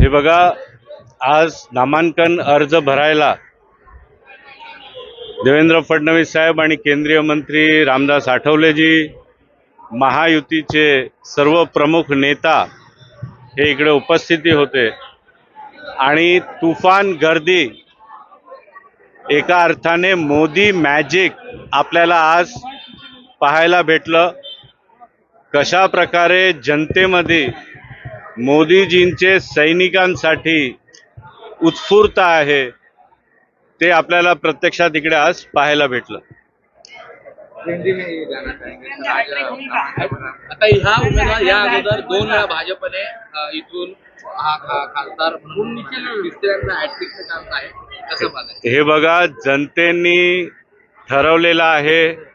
हे बघा आज नामांकन अर्ज भरायला देवेंद्र फडणवीस साहेब आणि केंद्रीय मंत्री रामदास आठवलेजी महायुतीचे सर्व प्रमुख नेता हे इकडे उपस्थिती होते. आणि तुफान गर्दी एका अर्थाने मोदी मॅजिक आपल्याला आज पाहायला भेटलं. कशा प्रकारे जनतेमध्ये मोदीजींचे सैनिकांसाठी उत्स्फूर्त आहे ते आपल्याला प्रत्यक्षात इकडे आज पाहायला भेटलं. आता ह्या उमेदवार या अगोदर दोन वेळा भाजपने इथून खासदार म्हणून हे बघा जनतेनी ठरवलेलं आहे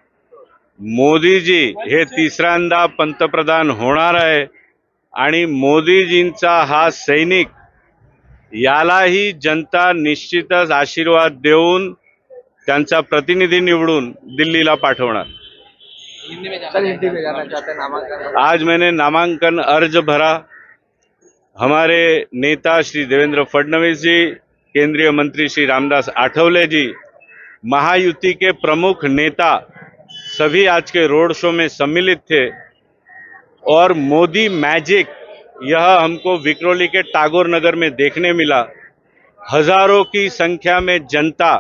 मोदीजी हे तिसऱ्यांदा पंतप्रधान होणार आहे आणि मोदीजींचा हा सैनिक यालाही जनता निश्चितच आशीर्वाद देऊन त्यांचा प्रतिनिधी निवडून दिल्लीला पाठवणार. आज मैंने नामांकन अर्ज भरा. हमारे नेता श्री देवेंद्र फडणवीस जी केंद्रीय मंत्री श्री रामदास आठवले जी महायुति के प्रमुख नेता सभी आज के रोड शो में सम्मिलित थे और मोदी मैजिक यह हमको विक्रोली के टागोर नगर में देखने मिला। हज़ारों की संख्या में जनता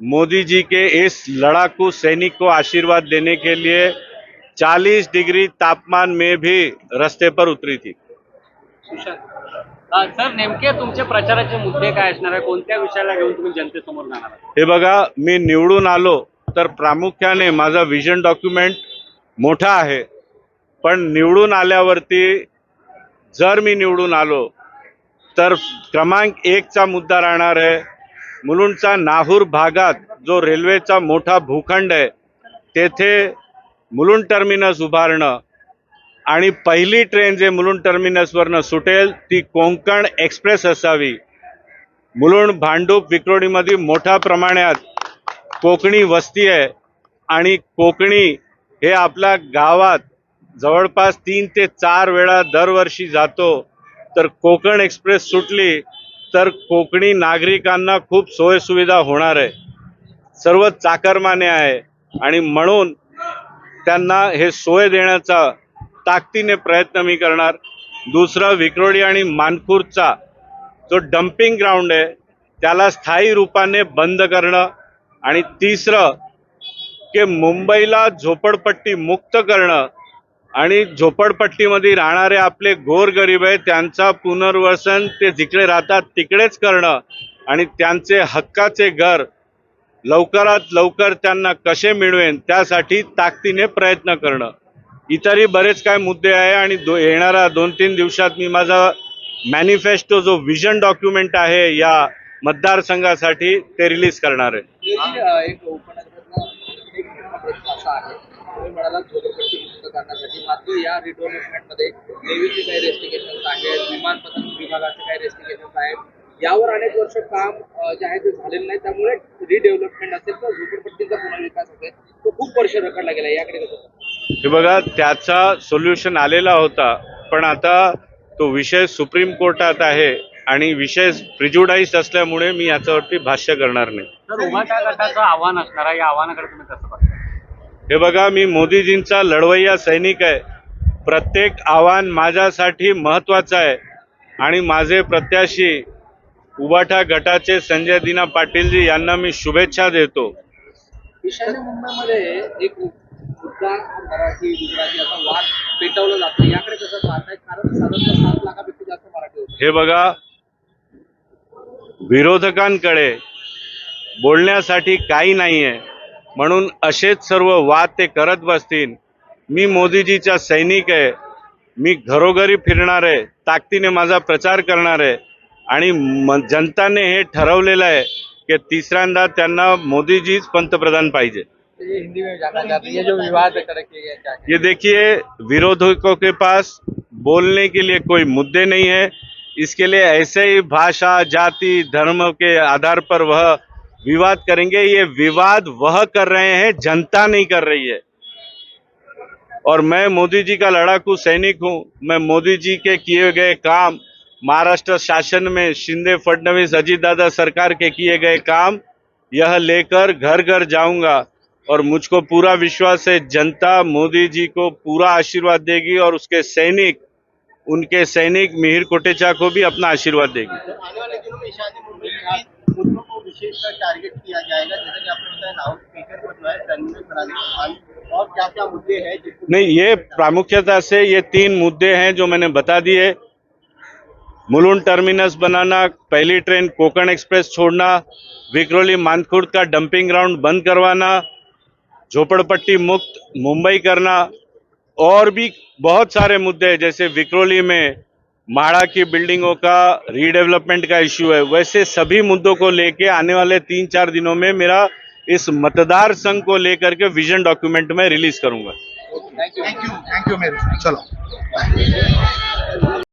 मोदी जी के इस लड़ाकू सैनिक को आशीर्वाद देने के लिए 40 डिग्री तापमान में भी रस्ते पर उतरी थी। सर नेमके तुमचे प्रचाराचे मुद्दे काय असणार आहे? कोणत्या विषयाला घेऊन तुम्ही जनतेसमोर जाणार हे बघा मी निवडून आलो तर प्रामुख्याने माझा विजन डॉक्युमेंट मोठा आहे. पण निवडून आल्यावरती जर मी निवडून आलो तर क्रमांक एकचा मुद्दा राहणार आहे. मुलुंडचा नाहूर भागात जो रेल्वेचा मोठा भूखंड आहे तेथे मुलुंड टर्मिनस उभारणं आणि पहिली ट्रेन जे मुलुंड टर्मिनसवरनं सुटेल ती कोंकण एक्सप्रेस असावी. मुलुंड भांडूप विक्रोळीमध्ये मोठ्या प्रमाणात कोकणी वस्ती आहे आणि कोकणी हे आपल्या गावात जवळपास तीन ते चार वेळा दरवर्षी जातो. तर कोकण एक्सप्रेस सुटली तर कोकणी नागरिकांना खूप सोयसुविधा होणार आहे. सर्व चाकरमाने आहे आणि म्हणून त्यांना हे सोय देण्याचा ताकदीने प्रयत्न मी करणार. दुसरा विक्रोळी आणि मानखूरचा जो डम्पिंग ग्राउंड आहे त्याला स्थायी रूपाने बंद करणं आणि तिसरं की मुंबईला झोपडपट्टी मुक्त करणं आणि झोपडपट्टीमध्ये राहणारे आपले गोरगरीब आहे त्यांचा पुनर्वसन ते जिकडे राहतात तिकडेच करणं आणि त्यांचे हक्काचे घर लवकरात लवकर त्यांना कसे मिळवेन त्यासाठी ताकदीने प्रयत्न करणं. इतरही बरेच काय मुद्दे आहे आणि दो येणाऱ्या दोन तीन दिवसात मी माझा मॅनिफेस्टो जो विजन डॉक्युमेंट आहे या मतदारसंघासाठी ते रिलीज करणार आहे. तरी, यावर अनेक वर्ष काम जे आहे ते झालेलं नाही. त्यामुळे रिडेव्हलपमेंट असेल किंवा झोपडपट्टीचा पुनर्विकास असेल तो खूप वर्ष रखडला गेला याकडे? हे बघा त्याचा सोल्युशन आलेला होता पण आता तो विषय सुप्रीम कोर्टात आहे. आणि विषय प्रिज्युडाईज असल्यामुळे मी याच्यावरती भाष्य करणार नाही. गटाचं आव्हान असणार आहे. या आव्हानाकडे तुम्ही कसं बघता? हे बघा मी मोदीजींचा लढवय्या सैनिक आहे. प्रत्येक आव्हान माझ्यासाठी महत्वाचं आहे. आणि माझे प्रत्याशी उबाठा गटाचे संजय दिना पाटीलजी यांना मी शुभेच्छा देतो. ईशान्य मुंबईमध्ये एक मुद्दा मराठी गुजराती असा वाद पेटवला जातो. याकडे कसं पाहताय? कारण साधारणतः सात लाखापेक्षा जास्त मराठी होते. हे बघा विरोधकांकडे बोलण्यासाठी काही नाही आहे म्हणून असेच सर्व वाद ते करत बसतील. मी मोदीजीचा सैनिक आहे. मी घरोघरी फिरणार आहे. ताकदीने माझा प्रचार करणार आहे. आणि जनताने हे ठरवलेलं आहे की तिसऱ्यांदा त्यांना मोदीजीच पंतप्रधान पाहिजे. ये हिंदी में चाहते ये जो विवाद ये देखिए विरोधकों के पास बोलने के लिए कोई मुद्दे नहीं है इसके लिए ऐसे ही भाषा, जाति, धर्म के आधार पर वह विवाद करेंगे। ये विवाद वह कर रहे हैं, जनता नहीं कर रही है। और मैं मोदी जी का लड़ाकू सैनिक हूँ। मैं मोदी जी के किए गए काम, महाराष्ट्र शासन में शिंदे फडणवीस अजीत दादा सरकार के किए गए काम, यह लेकर घर घर जाऊँगा। और मुझको पूरा विश्वास है, जनता मोदी जी को पूरा आशीर्वाद देगी और उसके सैनिक उनके सैनिक मिहिर कोटेचा को भी अपना आशीर्वाद देगी। आने वाले दिनों में ईशान्य मुंबई की मुद्दों को विशेषकर टारगेट किया जाएगा जैसा कि आपने बताया लाहौल स्पीकर पर जो है टर्मिनल बनाने का काम और क्या क्या मुद्दे हैं जिसको नहीं ये प्रामुख्यता से ये तीन मुद्दे हैं जो मैंने बता दिए। मुलुंड टर्मिनस बनाना पहली ट्रेन कोकण एक्सप्रेस छोड़ना विक्रोली मानखुर्द का डंपिंग ग्राउंड बंद करवाना झोपड़पट्टी मुक्त मुंबई करना और भी बहुत सारे मुद्दे हैं, जैसे विक्रोली में माड़ा की बिल्डिंगों का रीडेवलपमेंट का इश्यू है। वैसे सभी मुद्दों को लेके आने वाले तीन चार दिनों में मेरा इस मतदार संघ को लेकर के विजन डॉक्यूमेंट में रिलीज़ करूँगा। थैंक यू थैंक यू मेरे चलो